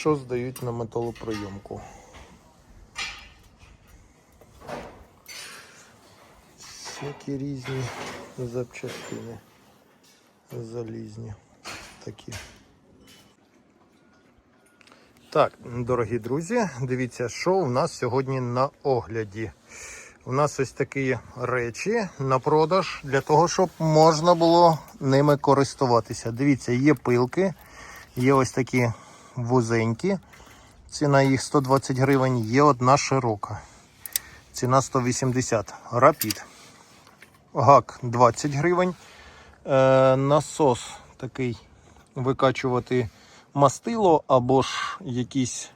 що здають на металопройомку. Всякі різні запчастини. Залізні такі. Так, дорогі друзі, дивіться, що у нас сьогодні на огляді. У нас ось такі речі на продаж для того, щоб можна було ними користуватися. Дивіться, є пилки, є ось такі вузенькі. Ціна їх 120 гривень, є одна широка. Ціна 180. Рапід. Гак 20 гривень. Е, насос такий викачувати мастило або ж якісь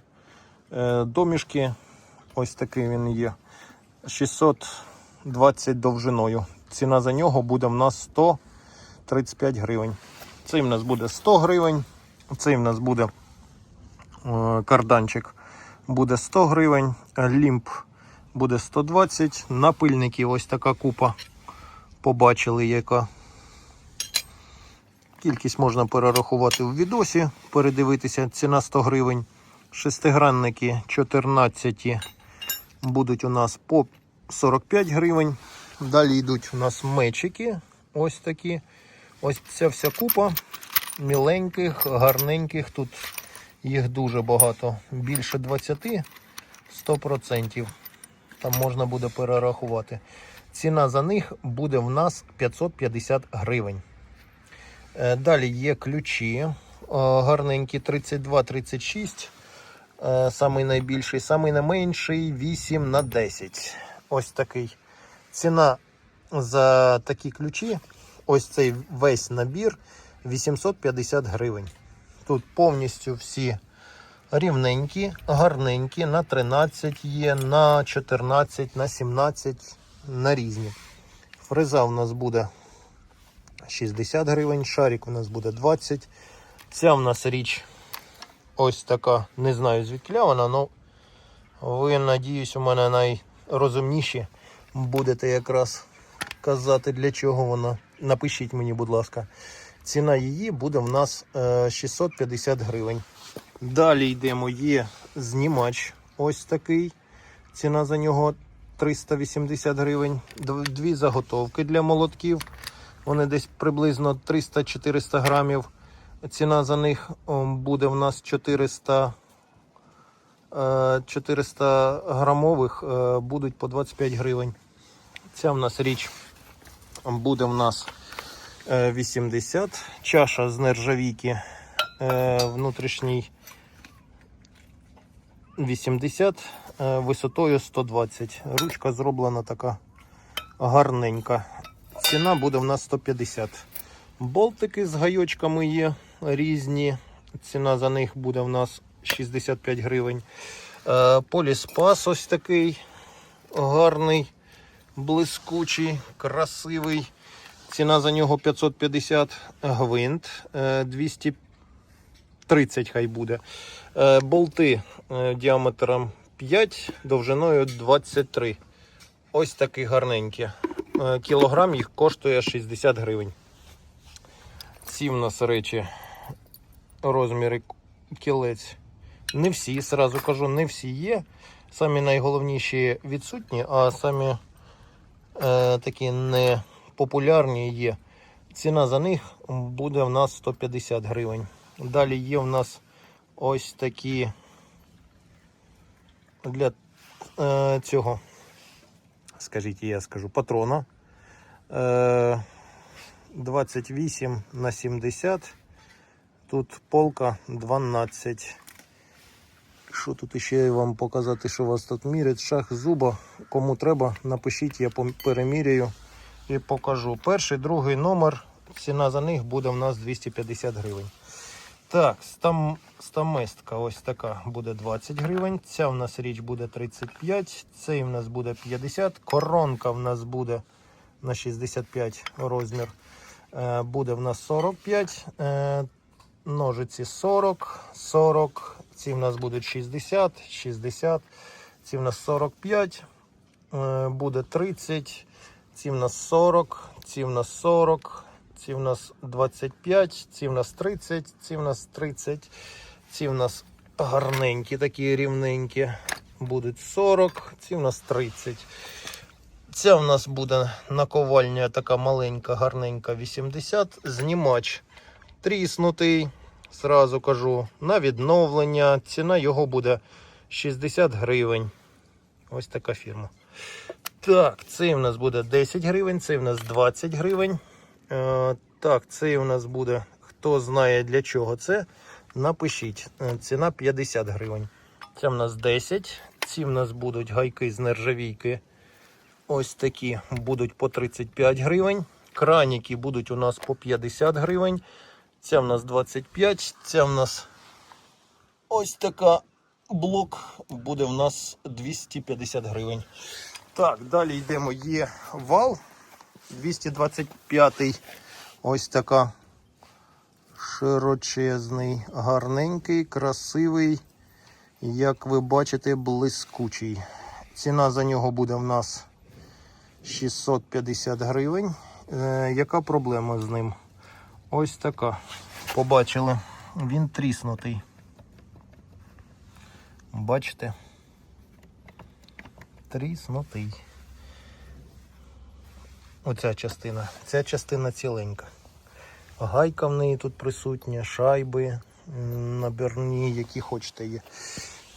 е, домішки. Ось такий він є. 620 довжиною. Ціна за нього буде в нас 135 гривень. Цей в нас буде 100 гривень. Цей в нас буде карданчик буде 100 гривень. Лімп буде 120. Напильники ось така купа. Побачили, яка кількість можна перерахувати в відосі, передивитися. Ціна 100 гривень. Шестигранники 14 будуть у нас по 45 гривень. Далі йдуть у нас мечики. Ось такі. Ось ця вся купа міленьких, гарненьких. Тут їх дуже багато. Більше 20, 100%. Там можна буде перерахувати. Ціна за них буде в нас 550 гривень. Е, Далі є ключі е, гарненькі 32-36. Е, Самий найбільший, самий найменший 8 на 10. Ось такий. Ціна за такі ключі, ось цей весь набір 850 гривень. Тут повністю всі рівненькі, гарненькі, на 13 є, на 14, на 17, на різні. Фреза у нас буде 60 гривень, шарик у нас буде 20. Ця в нас річ ось така, не знаю звідкля вона, але ви, надіюсь, у мене найрозумніші будете якраз казати, для чого вона. Напишіть мені, будь ласка. Ціна її буде в нас е, 650 гривень. Далі йдемо, є знімач ось такий. Ціна за нього 380 гривень. Дві заготовки для молотків. Вони десь приблизно 300-400 грамів. Ціна за них буде в нас 400, е, 400 грамових е, будуть по 25 гривень. Ця в нас річ буде в нас е, 80. Чаша з нержавійки е, внутрішній 80, е, висотою 120. Ручка зроблена така гарненька. Ціна буде в нас 150. Болтики з гайочками є різні. Ціна за них буде в нас 65 гривень. Е, Поліспас ось такий гарний, блискучий, красивий. Ціна за нього 550 гвинт, е, 230 хай буде. Е, Болти е, діаметром 5, довжиною 23. Ось такі гарненькі. Е, Кілограм їх коштує 60 гривень. Ці в нас речі розміри кілець. Не всі, сразу кажу, не всі є. Самі найголовніші відсутні, а самі е, такі непопулярні є. Ціна за них буде в нас 150 гривень. Далі є в нас ось такі для е, цього, скажіть, я скажу, патрона. Е, 28 на 70. Тут полка 12. Що тут ще вам показати, що у вас тут мірять? Шах зуба. Кому треба, напишіть, я переміряю і покажу. Перший, другий номер. Ціна за них буде в нас 250 гривень. Так, стам, стаместка ось така буде 20 гривень. Ця в нас річ буде 35, цей в нас буде 50. Коронка в нас буде на 65 розмір. Е, Буде в нас 45. е, Ножиці 40, 40. Ці в нас будуть 60, 60. Ці в нас 45. е, Буде 30. Ці в нас 40, ці в нас 40, ці в нас 25, ці в нас 30, ці в нас 30, ці в нас гарненькі, такі рівненькі. Будуть 40, ці в нас 30. Ця в нас буде наковальня така маленька, гарненька 80. Знімач тріснутий. Зразу кажу, на відновлення. Ціна його буде 60 гривень. Ось така фірма. Так, цей в нас буде 10 гривень, цей в нас 20 гривень. Е, так, цей у нас буде, хто знає для чого це, напишіть. Е, Ціна 50 гривень. Це в нас 10. Ці в нас будуть гайки з нержавійки. Ось такі будуть по 35 гривень. Краніки будуть у нас по 50 гривень. Ця в нас 25, ця в нас ось така блок буде в нас 250 гривень. Так, далі йдемо. Є вал 225. Ось така широчезний, гарненький, красивий, як ви бачите, блискучий. Ціна за нього буде в нас 650 гривень. Е, яка проблема з ним? Ось така. Побачили, він тріснутий. Бачите? Тріснутий. Оця частина. Ця частина ціленька. Гайка в неї тут присутня, шайби набірні, які хочете є.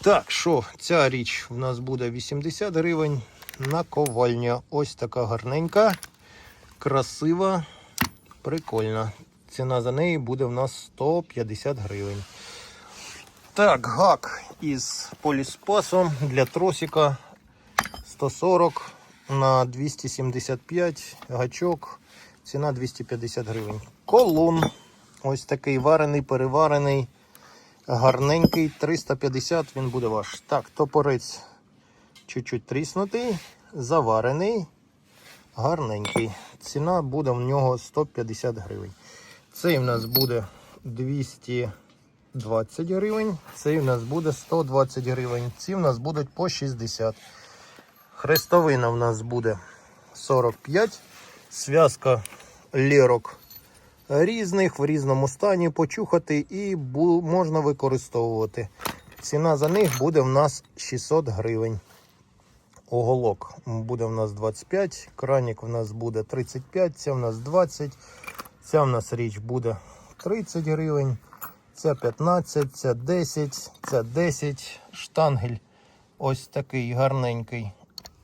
Так, що, ця річ в нас буде 80 гривень. Наковальня. Ось така гарненька, красива, прикольна. Ціна за неї буде в нас 150 гривень. Так, гак із поліспасом для тросика 140 на 275 гачок. Ціна 250 гривень. Колун. Ось такий варений, переварений, гарненький. 350 він буде ваш. Так, топорець чуть-чуть тріснутий, заварений, гарненький. Ціна буде в нього 150 гривень. Цей в нас буде 220 гривень. Цей в нас буде 120 гривень. Ці в нас будуть по 60. Хрестовина в нас буде 45. Зв'язка лірок різних в різному стані почухати і можна використовувати. Ціна за них буде в нас 600 гривень. Оголок буде в нас 25, кранік в нас буде 35, ця в нас 20, ця в нас річ буде 30 гривень, ця 15, ця 10, ця 10, штангель ось такий гарненький.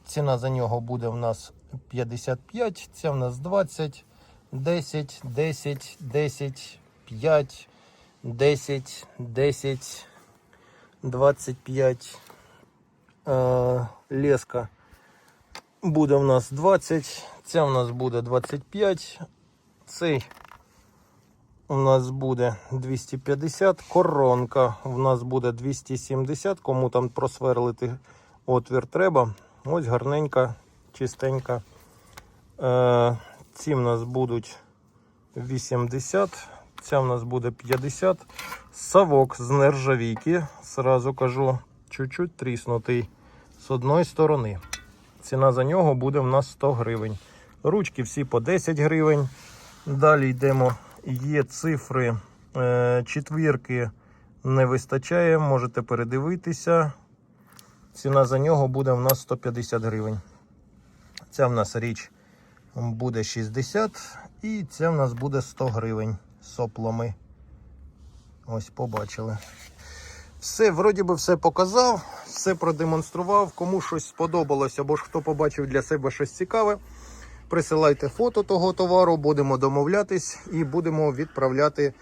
Ціна за нього буде в нас 55, ця в нас 20, 10, 10, 10, 5, 10, 10, 25. Е, леска буде в нас 20, ця в нас буде 25, цей у нас буде 250, коронка в нас буде 270, кому там просверлити отвір треба. Ось гарненька, чистенька. Е, ці в нас будуть 80, ця в нас буде 50. Савок з нержавійки, сразу кажу, чуть-чуть тріснутий з одної сторони. Ціна за нього буде в нас 100 гривень. Ручки всі по 10 гривень. Далі йдемо. Є цифри е, четвірки не вистачає, можете передивитися. Ціна за нього буде в нас 150 гривень. Ця в нас річ буде 60 і ця в нас буде 100 гривень соплами. Ось побачили. Все, вроді би, все показав, все продемонстрував. Кому щось сподобалось, або ж хто побачив для себе щось цікаве, присилайте фото того товару, будемо домовлятись і будемо відправляти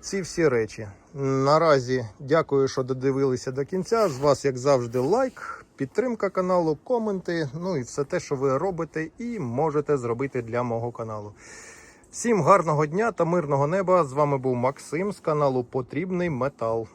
ці всі речі. Наразі дякую, що додивилися до кінця. З вас, як завжди, лайк, підтримка каналу, коменти, ну і все те, що ви робите і можете зробити для мого каналу. Всім гарного дня та мирного неба! З вами був Максим з каналу Потрібний Метал.